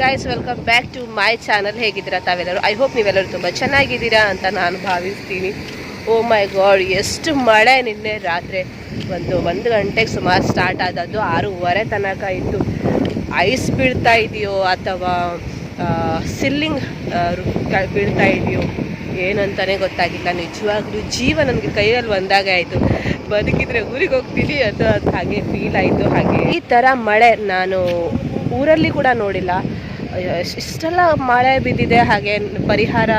Guys welcome back to my channel ಹೇಗಿದ್ದೀರಾ ತಾವೆಲ್ಲರೂ? I hope ನೀವೆಲ್ಲರೂ ತುಂಬ ಚೆನ್ನಾಗಿದ್ದೀರಾ ಅಂತ ನಾನು ಭಾವಿಸ್ತೀನಿ. ಓ ಮೈ ಗಾಡ್ ಎಷ್ಟು ಮಳೆ ನಿನ್ನೆ ರಾತ್ರಿ. ಒಂದು ಒಂದು ಗಂಟೆಗೆ ಸುಮಾರು ಸ್ಟಾರ್ಟ್ ಆದದ್ದು ಆರೂವರೆ ತನಕ ಇತ್ತು. ಐಸ್ ಬೀಳ್ತಾ ಇದೆಯೋ ಅಥವಾ ಸಿಲ್ಲಿಂಗ್ ಬೀಳ್ತಾ ಇದೆಯೋ ಏನಂತಾನೆ ಗೊತ್ತಾಗಿಲ್ಲ. ನಿಜವಾಗ್ಲೂ ಜೀವ ನನಗೆ ಕೈಯಲ್ಲಿ ಬಂದಾಗ ಆಯಿತು. ಬದುಕಿದ್ರೆ ಊರಿಗೆ ಹೋಗ್ತೀನಿ ಅಂತ ಅದು ಹಾಗೆ ಫೀಲ್ ಆಯಿತು. ಹಾಗೆ ಈ ಥರ ಮಳೆ ನಾನು ಊರಲ್ಲಿ ಕೂಡ ನೋಡಿಲ್ಲ. ಇಷ್ಟೆಲ್ಲ ಮಳೆ ಬಿದ್ದಿದೆ, ಹಾಗೆ ಪರಿಹಾರ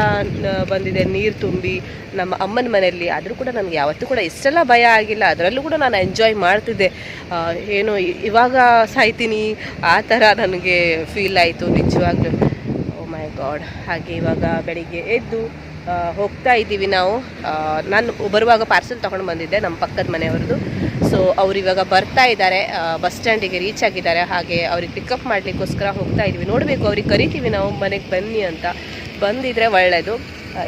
ಬಂದಿದೆ, ನೀರು ತುಂಬಿ ನಮ್ಮ ಅಮ್ಮನ ಮನೆಯಲ್ಲಿ. ಆದರೂ ಕೂಡ ನನಗೆ ಯಾವತ್ತೂ ಕೂಡ ಇಷ್ಟೆಲ್ಲ ಭಯ ಆಗಿಲ್ಲ. ಅದರಲ್ಲೂ ಕೂಡ ನಾನು ಎಂಜಾಯ್ ಮಾಡ್ತಿದ್ದೆ. ಏನು ಇವಾಗ ಸಾಯ್ತೀನಿ. ಆ ಥರ ನನಗೆ ಫೀಲ್ ಆಯಿತು ನಿಜವಾಗ್ಲೂ. ಓ ಮೈ ಗಾಡ್ ಹಾಗೆ ಇವಾಗ ಬೆಳಿಗ್ಗೆ ಎದ್ದು ಹೋಗ್ತಾ ಇದ್ದೀವಿ ನಾವು. ನಾನು ಬರುವಾಗ ಪಾರ್ಸೆಲ್ ತೊಗೊಂಡು ಬಂದಿದ್ದೆ ನಮ್ಮ ಪಕ್ಕದ ಮನೆಯವ್ರದ್ದು ಸೊ ಅವ್ರು ಇವಾಗ ಬರ್ತಾ ಇದ್ದಾರೆ. ಬಸ್ ಸ್ಟ್ಯಾಂಡಿಗೆ ರೀಚ್ ಆಗಿದ್ದಾರೆ. ಹಾಗೆ ಅವ್ರಿಗೆ ಪಿಕಪ್ ಮಾಡಲಿಕ್ಕೋಸ್ಕರ ಹೋಗ್ತಾ ಇದ್ದೀವಿ. ನೋಡಬೇಕು ಅವ್ರಿಗೆ ಕರಿತೀವಿ ನಾವು ಮನೆಗೆ ಬನ್ನಿ ಅಂತ. ಬಂದಿದ್ರೆ ಒಳ್ಳೆಯದು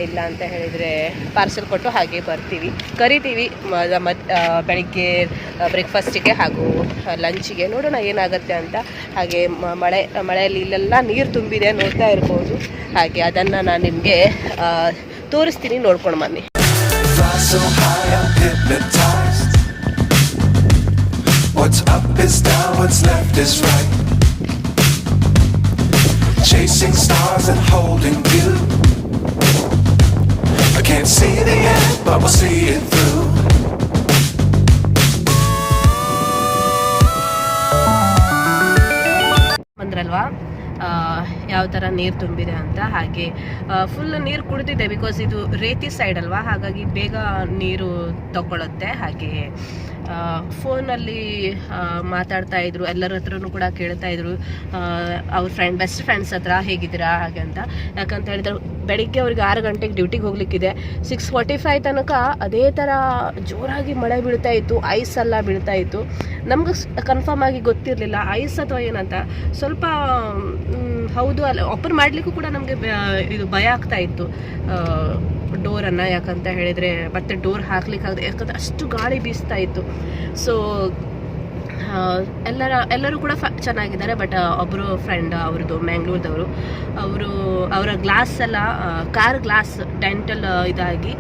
ಇಲ್ಲ ಅಂತ ಹೇಳಿದರೆ ಪಾರ್ಸೆಲ್ ಕೊಟ್ಟು ಹಾಗೆ ಬರ್ತೀವಿ. ಕರಿತೀವಿ ಮ- ಮದ್ ಆ, ಬೆಳಿಗ್ಗೆ ಬ್ರೇಕ್ಫಾಸ್ಟಿಗೆ ಹಾಗೂ ಲಂಚಿಗೆ ನೋಡೋಣ ಏನಾಗುತ್ತೆ ಅಂತ. ಹಾಗೆ ಮಳೆ ಮಳೆಯಲ್ಲಿ ಇಲ್ಲೆಲ್ಲ ನೀರು ತುಂಬಿದೆ ನೋಡ್ತಾ ಇರ್ಬೋದು. ಹಾಗೆ ಅದನ್ನು ನಾನು ನಿಮಗೆ ತೋರಿಸ್ತೀನಿ ನೋಡ್ಕೊಂಡು ಬನ್ನಿ. What's up is down, what's left is right. Chasing stars and holding you. I can't see the end, but we'll see it through. ಬಂದ್ರಲ್ವಾ ಯಾವ ಥರ ನೀರು ತುಂಬಿದೆ ಅಂತ, ಹಾಗೆ ಫುಲ್ ನೀರು ಕುಡಿದಿದೆ ಬಿಕಾಸ್ ಇದು ರೇತಿ ಸೈಡ್ ಅಲ್ವಾ? ಹಾಗಾಗಿ ಬೇಗ ನೀರು ತಗೊಳ್ಳುತ್ತೆ ಹಾಗೆ ಫೋನಲ್ಲಿ ಮಾತಾಡ್ತಾ ಇದ್ರು, ಎಲ್ಲರ ಹತ್ರನೂ ಕೂಡ ಕೇಳ್ತಾ ಇದ್ರು. ಅವ್ರ ಫ್ರೆಂಡ್ ಬೆಸ್ಟ್ ಫ್ರೆಂಡ್ಸ್ ಹತ್ರ ಹೇಗಿದ್ದೀರಾ, ಹಾಗೆ ಅಂತ. ಯಾಕಂತ ಹೇಳಿದ್ರೆ, ಬೆಳಿಗ್ಗೆ ಅವ್ರಿಗೆ ಆರು ಗಂಟೆಗೆ ಡ್ಯೂಟಿಗೆ ಹೋಗ್ಲಿಕ್ಕಿದೆ. ಸಿಕ್ಸ್ ಫಾರ್ಟಿ ಫೈವ್ ತನಕ ಅದೇ ಥರ ಜೋರಾಗಿ ಮಳೆ ಬೀಳ್ತಾ ಇತ್ತು ಐಸ್ ಎಲ್ಲ ಬೀಳ್ತಾ ಇತ್ತು. ನಮ್ಗೆ ಕನ್ಫರ್ಮ್ ಆಗಿ ಗೊತ್ತಿರಲಿಲ್ಲ ಐಸ್ ಅಥವಾ ಏನಂತ. ಸ್ವಲ್ಪ ಹೌದು, ಅಲ್ಲ ಓಪನ್ ಮಾಡಲಿಕ್ಕೂ ಕೂಡ ನಮಗೆ ಇದು ಭಯ ಆಗ್ತಾ ಇತ್ತು. ಡೋರನ್ನು ಯಾಕಂತ ಹೇಳಿದರೆ ಮತ್ತೆ ಡೋರ್ ಹಾಕ್ಲಿಕ್ಕಾಗದೆ, ಯಾಕಂದ್ರೆ ಅಷ್ಟು ಗಾಳಿ ಬೀಸ್ತಾ ಇತ್ತು. ಸೊ ಎಲ್ಲರ, ಎಲ್ಲರೂ ಕೂಡ ಫ, ಚೆನ್ನಾಗಿದ್ದಾರೆ ಬಟ್ ಒಬ್ಬರು ಫ್ರೆಂಡ್ ಅವ್ರದ್ದು ಮ್ಯಾಂಗ್ಳೂರ್ದವರು ಅವರು, ಅವರ ಗ್ಲಾಸ್ ಎಲ್ಲ ಕಾರ್ ಗ್ಲಾಸ್ ಡೆಂಟಲ್ ಇದಾಗಿ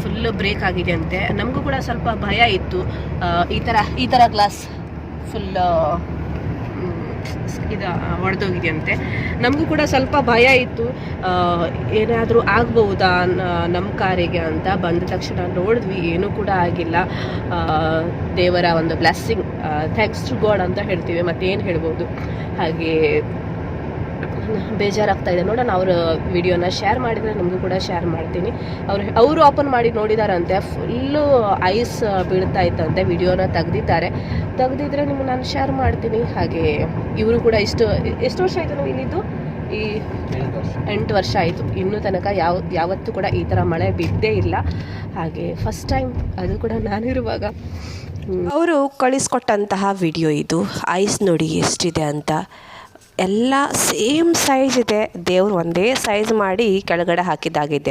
ಫುಲ್ ಬ್ರೇಕ್ ಆಗಿದೆ ಅಂತೆ ನಮಗೂ ಕೂಡ ಸ್ವಲ್ಪ ಭಯ ಇತ್ತು. ಈ ಥರ ಈ ಥರ ಗ್ಲಾಸ್ ಫುಲ್ ಇದು ಒಡೆದೋಗಿದೆಯಂತೆ. ನಮಗೂ ಕೂಡ ಸ್ವಲ್ಪ ಭಯ ಇತ್ತು. ಏನಾದರೂ ಆಗ್ಬಹುದಾ ನಮ್ಮ ಕಾರಿಗೆ ಅಂತ. ಬಂದ ತಕ್ಷಣ ನೋಡಿದ್ವಿ, ಏನೂ ಕೂಡ ಆಗಿಲ್ಲ. ದೇವರ ಒಂದು ಬ್ಲೆಸ್ಸಿಂಗ್ ಥ್ಯಾಂಕ್ಸ್ ಟು ಗಾಡ್ ಅಂತ ಹೇಳ್ತೀವಿ, ಮತ್ತೇನು ಹೇಳ್ಬೋದು? ಹಾಗೆ ಬೇಜಾರಾಗ್ತಾ ಇದೆ. ನೋಡೋಣ, ಅವರು ವಿಡಿಯೋನ ಶೇರ್ ಮಾಡಿದರೆ ನಮಗೂ ಕೂಡ ಶೇರ್ ಮಾಡ್ತೀನಿ. ಅವ್ರು, ಅವರು ಓಪನ್ ಮಾಡಿ ನೋಡಿದಾರಂತೆ ಫುಲ್ಲು ಐಸ್ ಬೀಳ್ತಾ ಇತ್ತಂತೆ, ವಿಡಿಯೋನ ತೆಗ್ದಿದ್ದಾರೆ. ತೆಗ್ದಿದ್ರೆ ನಿಮ್ಗೆ ನಾನು ಶೇರ್ ಮಾಡ್ತೀನಿ. ಹಾಗೆ ಇವರು ಕೂಡ ಇಷ್ಟು, ಎಷ್ಟು ವರ್ಷ ಆಯಿತು ನಾವು ಇಲ್ಲಿದ್ದು? ಈ ಎಂಟು ವರ್ಷ ಆಯಿತು. ಇನ್ನೂ ತನಕ ಯಾವ, ಯಾವತ್ತೂ ಕೂಡ ಈ ಥರ ಮಳೆ ಬಿದ್ದೇ ಇಲ್ಲ. ಹಾಗೆ ಫಸ್ಟ್ ಟೈಮ್ ಅದು ಕೂಡ ನಾನಿರುವಾಗ ಅವರು ಕಳಿಸ್ಕೊಟ್ಟಂತಹ ವಿಡಿಯೋ ಇದು. ಐಸ್ ನೋಡಿ ಎಷ್ಟಿದೆ ಅಂತ. ಎಲ್ಲ ಸೇಮ್ ಸೈಜ್ ಇದೆ. ದೇವ್ರು ಒಂದೇ ಸೈಜ್ ಮಾಡಿ ಕೆಳಗಡೆ ಹಾಕಿದ್ದಾಗಿದೆ.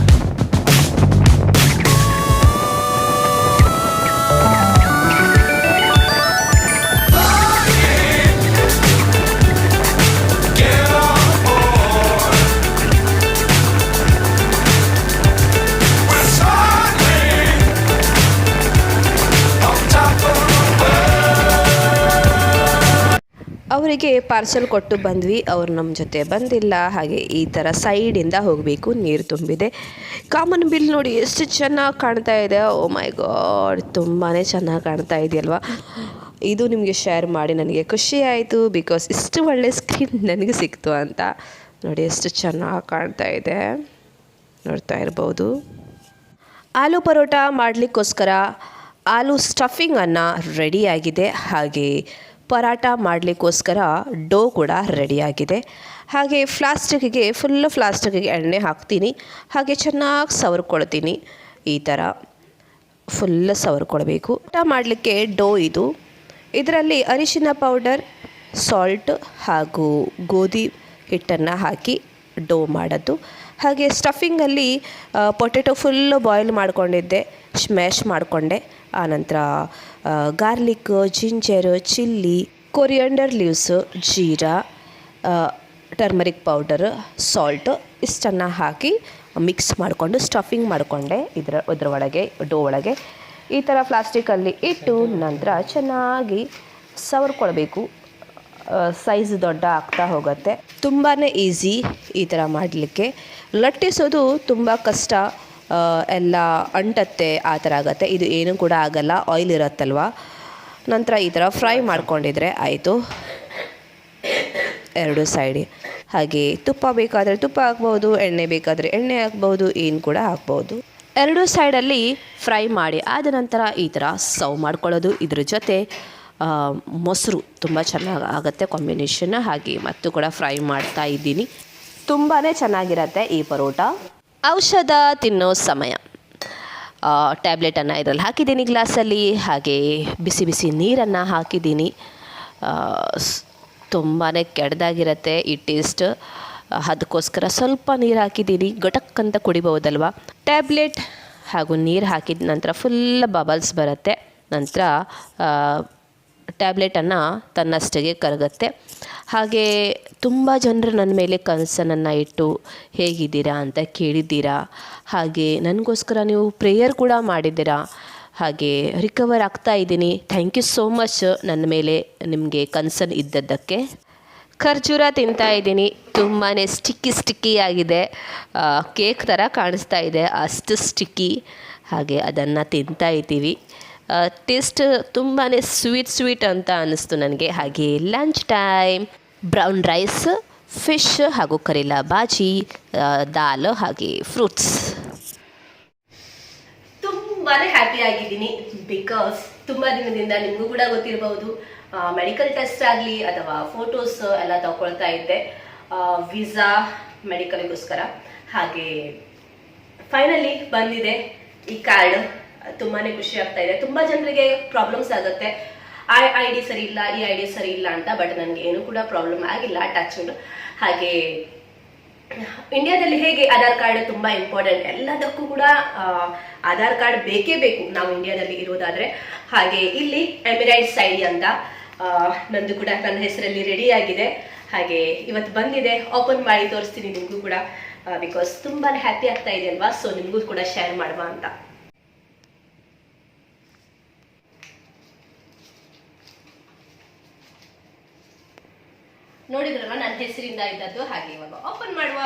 ಅವರಿಗೆ ಪಾರ್ಸೆಲ್ ಕೊಟ್ಟು ಬಂದ್ವಿ. ಅವ್ರು ನಮ್ಮ ಜೊತೆ ಬಂದಿಲ್ಲ. ಹಾಗೆ ಈ ಥರ ಸೈಡಿಂದ ಹೋಗಬೇಕು. ನೀರು ತುಂಬಿದೆ. ಕಾಮನ್ ಬಿಲ್ ನೋಡಿ ಎಷ್ಟು ಚೆನ್ನಾಗಿ ಕಾಣ್ತಾ ಇದೆ. ಓ ಮೈ ಗಾಡ್ ತುಂಬಾ ಚೆನ್ನಾಗಿ ಕಾಣ್ತಾ ಇದೆಯಲ್ವಾ? ಇದು ನಿಮಗೆ ಶೇರ್ ಮಾಡಿ ನನಗೆ ಖುಷಿ ಆಯಿತು. ಬಿಕಾಸ್ ಇಷ್ಟು ಒಳ್ಳೆ ಸ್ಕ್ರೀನ್ ನನಗೆ ಸಿಕ್ತು ಅಂತ. ನೋಡಿ ಎಷ್ಟು ಚೆನ್ನಾಗಿ ಕಾಣ್ತಾ ಇದೆ. ನೋಡ್ತಾ ಇರ್ಬೋದು. ಆಲೂ ಪರೋಟ ಮಾಡಲಿಕ್ಕೋಸ್ಕರ ಆಲೂ ಸ್ಟಫಿಂಗನ್ನು ರೆಡಿಯಾಗಿದೆ ಹಾಗೆ ಪರಾಟ ಮಾಡಲಿಕ್ಕೋಸ್ಕರ ಡೋ ಕೂಡ ರೆಡಿಯಾಗಿದೆ. ಹಾಗೆ ಫ್ಲಾಸ್ಟಿಕ್ಗೆ ಫುಲ್ಲು ಫ್ಲಾಸ್ಟಿಕ್ಗೆ ಎಣ್ಣೆ ಹಾಕ್ತೀನಿ. ಹಾಗೆ ಚೆನ್ನಾಗಿ ಸವರ್ಕೊಳ್ತೀನಿ. ಈ ಥರ ಫುಲ್ ಸವರ್ಕೊಳ್ಬೇಕು. ಊಟ ಮಾಡಲಿಕ್ಕೆ ಡೋ ಇದು. ಇದರಲ್ಲಿ ಅರಿಶಿನ ಪೌಡರ್ ಸಾಲ್ಟ್ ಹಾಗೂ ಗೋಧಿ ಹಿಟ್ಟನ್ನು ಹಾಕಿ ಡೋ ಮಾಡೋದು. ಹಾಗೆ ಸ್ಟಫಿಂಗಲ್ಲಿ ಪೊಟೆಟೊ ಫುಲ್ಲು ಬಾಯ್ಲ್ ಮಾಡ್ಕೊಂಡಿದ್ದೆ ಸ್ಮ್ಯಾಶ್ ಮಾಡಿಕೊಂಡೆ. ಆನಂತರ garlic, ginger, chilli, coriander leaves, jeera turmeric powder, salt ಇಷ್ಟನ್ನು ಹಾಕಿ ಮಿಕ್ಸ್ ಮಾಡಿಕೊಂಡು ಸ್ಟಫಿಂಗ್ ಮಾಡಿಕೊಂಡೆ ಇದರ ಇದರ ಒಳಗೆ, ಡೋ ಒಳಗೆ. ಈ ಥರ ಪ್ಲಾಸ್ಟಿಕಲ್ಲಿ ಇಟ್ಟು ನಂತರ ಚೆನ್ನಾಗಿ ಸವರ್ಕೊಳ್ಬೇಕು. ಸೈಜ್ ದೊಡ್ಡ ಆಗ್ತಾ ಹೋಗುತ್ತೆ. ತುಂಬಾ ಈಸಿ ಈ ಥರ ಮಾಡಲಿಕ್ಕೆ. ಲಟ್ಟಿಸೋದು ತುಂಬ ಕಷ್ಟ. ಎಲ್ಲ ಅಂಟತ್ತೆ, ಆ ಥರ ಆಗುತ್ತೆ. ಇದು ಏನೂ ಕೂಡ ಆಗಲ್ಲ. ಆಯಿಲ್ ಇರುತ್ತಲ್ವ? ನಂತರ ಈ ಥರ ಫ್ರೈ ಮಾಡ್ಕೊಂಡಿದ್ರೆ ಆಯಿತು. ಎರಡು ಸೈಡ್. ಹಾಗೆ ತುಪ್ಪ ಬೇಕಾದರೆ ತುಪ್ಪ ಹಾಕ್ಬೋದು, ಎಣ್ಣೆ ಬೇಕಾದರೆ ಎಣ್ಣೆ ಹಾಕ್ಬೋದು, ಏನು ಕೂಡ ಹಾಕ್ಬೋದು. ಎರಡು ಸೈಡಲ್ಲಿ ಫ್ರೈ ಮಾಡಿ ಆದ ನಂತರ ಈ ಥರ ಸರ್ವ್ ಮಾಡ್ಕೊಳ್ಳೋದು ಇದ್ರ ಜೊತೆ. ಮೊಸರು ತುಂಬ ಚೆನ್ನಾಗಿ ಆಗುತ್ತೆ ಕಾಂಬಿನೇಷನ್ ಹಾಗೆ ಮತ್ತು ಕೂಡ ಫ್ರೈ ಮಾಡ್ತಾ ಇದ್ದೀನಿ. ತುಂಬಾ ಚೆನ್ನಾಗಿರುತ್ತೆ ಈ ಪರೋಟ. ಔಷಧ ತಿನ್ನೋ ಸಮಯ. ಟ್ಯಾಬ್ಲೆಟನ್ನು ಇದರಲ್ಲಿ ಹಾಕಿದ್ದೀನಿ ಗ್ಲಾಸಲ್ಲಿ. ಹಾಗೆ ಬಿಸಿ ಬಿಸಿ ನೀರನ್ನು ಹಾಕಿದ್ದೀನಿ. ತುಂಬಾ ಕೆಡ್ದಾಗಿರುತ್ತೆ ಈ ಟೇಸ್ಟ್. ಅದಕ್ಕೋಸ್ಕರ ಸ್ವಲ್ಪ ನೀರು ಹಾಕಿದ್ದೀನಿ. ಗಟಕ್ ಅಂತ ಟ್ಯಾಬ್ಲೆಟ್ ಹಾಗೂ ನೀರು ಹಾಕಿದ ನಂತರ ಫುಲ್ ಬಬಲ್ಸ್ ಬರುತ್ತೆ. ನಂತರ ಟ್ಯಾಬ್ಲೆಟನ್ನು ತನ್ನಷ್ಟಕ್ಕೆ ಕರಗುತ್ತೆ. ಹಾಗೆ ತುಂಬ ಜನರು ನನ್ನ ಮೇಲೆ ಕನಸನ್ನು ಇಟ್ಟು ಹೇಗಿದ್ದೀರಾ ಅಂತ ಕೇಳಿದ್ದೀರಾ? ಹಾಗೆ ನನಗೋಸ್ಕರ ನೀವು ಪ್ರೇಯರ್ ಕೂಡ ಮಾಡಿದ್ದೀರಾ? ಹಾಗೆ ರಿಕವರ್ ಆಗ್ತಾ ಇದ್ದೀನಿ. ಥ್ಯಾಂಕ್ ಯು ಸೋ ಮಚ್ ನನ್ನ ಮೇಲೆ ನಿಮಗೆ ಕನ್ಸರ್ನ್ ಇದ್ದದ್ದಕ್ಕೆ. ಖರ್ಜೂರ ತಿಂತಾ ಇದ್ದೀನಿ. ತುಂಬಾ ಸ್ಟಿಕ್ಕಿ ಸ್ಟಿಕ್ಕಿ ಆಗಿದೆ. ಕೇಕ್ ಥರ ಕಾಣಿಸ್ತಾ ಇದೆ. ಅಷ್ಟು ಸ್ಟಿಕ್ಕಿ. ಹಾಗೆ ಅದನ್ನು ತಿಂತಾ ಇದ್ದೀವಿ. ಟೇಸ್ಟ್ ತುಂಬಾ ಸ್ವೀಟ್ ಸ್ವೀಟ್ ಅಂತ ಅನ್ನಿಸ್ತು ನನಗೆ. ಹಾಗೆ lunch time brown rice fish ಹಾಗೂ ಕರಿಲಾ ಬಾಜಿ ದಾಲ್ ಹಾಗೆ ಫ್ರೂಟ್ಸ್ ತುಂಬಾ ಹ್ಯಾಪಿ ಆಗಿದ್ದೀನಿ ಬಿಕಾಸ್ ತುಂಬಾ ದಿನದಿಂದ ನಿಮಗೂ ಕೂಡ ಗೊತ್ತಿರಬಹುದು ಮೆಡಿಕಲ್ ಟೆಸ್ಟ್ ಆಗಲಿ ಅಥವಾ ಫೋಟೋಸ್ ಎಲ್ಲ ತಗೊಳ್ತಾ ಇದ್ದೆ. ವೀಸಾ ಮೆಡಿಕಲ್ಗೋಸ್ಕರ ಹಾಗೆ ಫೈನಲಿ ಬಂದಿದೆ ಈ ಕಾರ್ಡ್ ತುಂಬಾನೇ ಖುಷಿ ಆಗ್ತಾ ಇದೆ. ತುಂಬಾ ಜನರಿಗೆ ಪ್ರಾಬ್ಲಮ್ಸ್ ಆಗುತ್ತೆ. ಐ ಐ ಡಿ ಸರಿ ಇಲ್ಲ ಈ ಐ ಡಿ ಸರಿ ಇಲ್ಲ ಅಂತ ಬಟ್ ನನಗೆ ಏನು ಕೂಡ ಪ್ರಾಬ್ಲಮ್ ಆಗಿಲ್ಲ ಟಚ್ ಹಾಗೆ ಇಂಡಿಯಾದಲ್ಲಿ ಹೇಗೆ ಆಧಾರ್ ಕಾರ್ಡ್ ತುಂಬಾ ಇಂಪಾರ್ಟೆಂಟ್ ಎಲ್ಲದಕ್ಕೂ ಕೂಡ ಆಧಾರ್ ಕಾರ್ಡ್ ಬೇಕೇ ಬೇಕು ನಾವು ಇಂಡಿಯಾದಲ್ಲಿ ಇರೋದಾದ್ರೆ. ಹಾಗೆ ಇಲ್ಲಿ ಎಮಿರೈಟ್ಸ್ ಐಡಿ ಅಂತ ಆ, ನಂದು ಕೂಡ ನನ್ನ ಹೆಸರಲ್ಲಿ ರೆಡಿ ಆಗಿದೆ. ಹಾಗೆ ಇವತ್ತು ಬಂದಿದೆ ಓಪನ್ ಮಾಡಿ ತೋರಿಸ್ತೀನಿ ನಿಮಗೂ ಕೂಡ ಬಿಕಾಸ್ ತುಂಬಾ ಹ್ಯಾಪಿ ಆಗ್ತಾ ಇದೆ ಅಲ್ವಾ? ಸೊ ನಿಮಗೂ ಕೂಡ ಶೇರ್ ಮಾಡುವ ಅಂತ. ನೋಡಿದ್ರಲ್ವ? ನನ್ನ ಹೆಸರಿಂದ ಇದ್ದದ್ದು ಹಾಗೆ ಇವಾಗ ಓಪನ್ ಮಾಡುವ.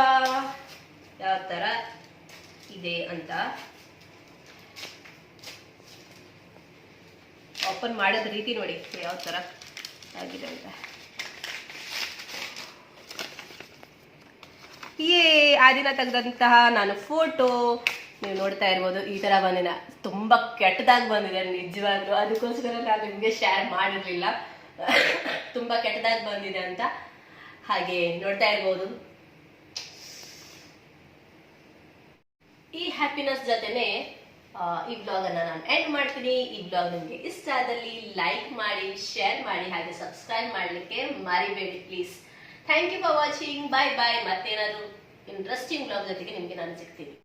ಯಾವ ತರ ಇದೆ ಅಂತ. ಓಪನ್ ಮಾಡೋದ್ ರೀತಿ ನೋಡಿ, ಯಾವ ತರ ಆಗಿದೆ ಅಂತ. ಏ, ಆ ದಿನ ತೆಗೆದಂತಹ ನಾನು ಫೋಟೋ ನೀವು ನೋಡ್ತಾ ಇರ್ಬೋದು. ಈ ತರ ಬಂದಿನ ತುಂಬಾ ಕೆಟ್ಟದಾಗಿ ಬಂದಿದೆ ನಿಜವಾಗ್ಲೂ. ಅದಕ್ಕೋಸ್ಕರ ನಾನು ನಿಮಗೆ ಶೇರ್ ಮಾಡಿರ್ಲಿಲ್ಲ. ತುಂಬಾ ಕೆಟ್ಟದಾಗಿ ಬಂದಿದೆ ಅಂತ. ಹಾಗೆ ನೋಡ್ತಾ ಇರ್ಬೋದು. ಈ ಹ್ಯಾಪಿನೆಸ್ ಜೊತೆನೆ ಈ ಬ್ಲಾಗ್ ಅನ್ನ ನಾನು ಎಂಡ್ ಮಾಡ್ತೀನಿ. ಈ ಬ್ಲಾಗ್ ನಿಮ್ಗೆ ಇಷ್ಟ ಆದಲ್ಲಿ ಲೈಕ್ ಮಾಡಿ ಶೇರ್ ಮಾಡಿ, ಹಾಗೆ ಸಬ್ಸ್ಕ್ರೈಬ್ ಮಾಡ್ಲಿಕ್ಕೆ ಮರಿಬೇಡಿ please thank you for watching bye bye ಮತ್ತೇನಾದ್ರು interesting blog ಜೊತೆಗೆ ನಿಮಗೆ ನಾನು ಸಿಗ್ತೀನಿ.